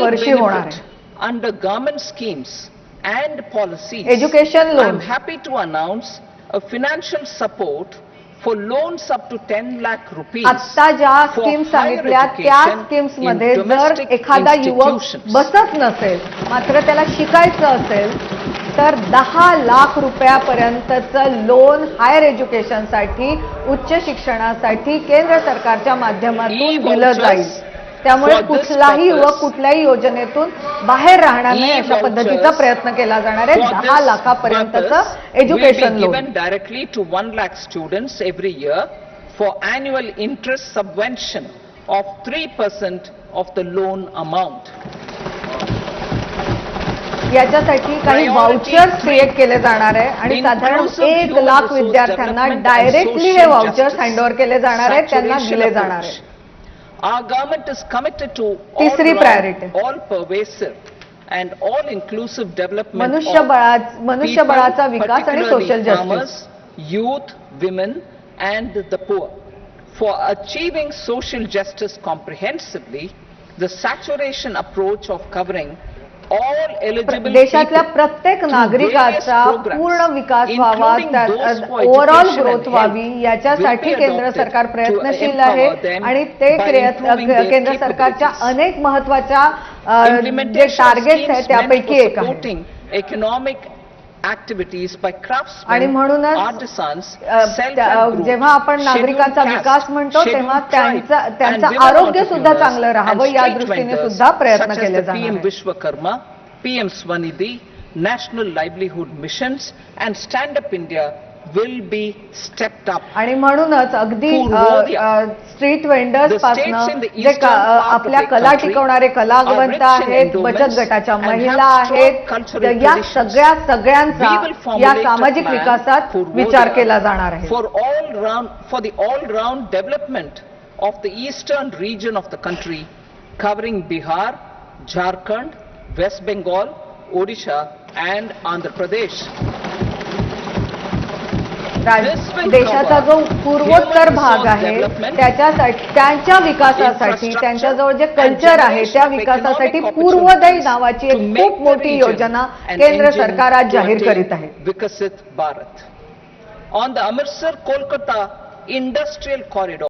वर्षी होणार आहे. Under government schemes and policy education loan happy to announce financial support for loans up to ten lakh rupees आता ज्या scheme सांगितल्या त्या स्कीम्समध्ये जर एखादा युवक बसत नसेल मात्र त्याला शिकायचं असेल तर दहा लाख रुपयापर्यंतच लोन हायर एज्युकेशनसाठी उच्च शिक्षणासाठी केंद्र सरकारच्या माध्यमातून दिलं जाईल. त्यामुळे कुठलाही युवक कुठल्याही योजनेतून बाहेर राहणार नाही अशा पद्धतीचा प्रयत्न केला जाणार आहे. दहा लाखापर्यंतच education loan directly to one lakh student every year for annual interest subvention of three percent of the loan amount याच्यासाठी काही व्हाउचर्स क्रिएट केले जाणार आहे. आणि साधारण एक लाख विद्यार्थ्यांना डायरेक्टली हे व्हाउचर्स हँड ओव्हर केले जाणार आहेत त्यांना दिले जाणार आहे Our government is committed to तिसरी all-round, priority. all-pervasive and all-inclusive development of मनुष्यबळा मनुष्यबळाचा people, विकास आणि particularly social justice farmers, youth, women, and the poor. For achieving social justice comprehensively, the saturation approach of covering देशातल्या प्रत्येक नागरिकाचा पूर्ण विकास व्हावा overall growth व्हावी याच्यासाठी केंद्र सरकार प्रयत्नशील आहे आणि ते प्रयत्न केंद्र सरकारच्या अनेक महत्त्वाच्या जे टार्गेट्स आहेत त्यापैकी एक आहे. Economic activities by आणि craftsmen, म्हणूनच जेव्हा आपण नागरिकाचा विकास म्हणतो तेव्हा त्यांचं and त्यांचं आरोग्य सुद्धा चांगलं राहावं या दृष्टीने सुद्धा प्रयत्न such as केले PM आहेत. Vishwakarma, PM Swanidhi, National Livelihood Missions and Stand Up India will be stepped up. आणि म्हणूनच अगदी. स्ट्रीट वेंडर्स पासनं जे आपल्या कला टिकवणारे कलावंत आहेत बचत गटाच्या महिला आहेत या. सगळ्या सगळ्यांचा या सामाजिक विकासात for विचार केला जाणार आहे For all round, for the all-round development of the eastern region of the country, covering Bihar, Jharkhand, West Bengal, Odisha, and Andhra Pradesh. देशाचा जो पूर्वोत्तर भाग आहे त्याच्यासाठी त्यांच्या विकासासाठी त्यांच्याजवळ जे कल्चर आहे त्या विकासासाठी पूर्वोदय नावाची एक खूप मोठी योजना केंद्र सरकार आज जाहीर करीत आहे. विकसित Bharat. On the Amritsar Kolkata industrial corridor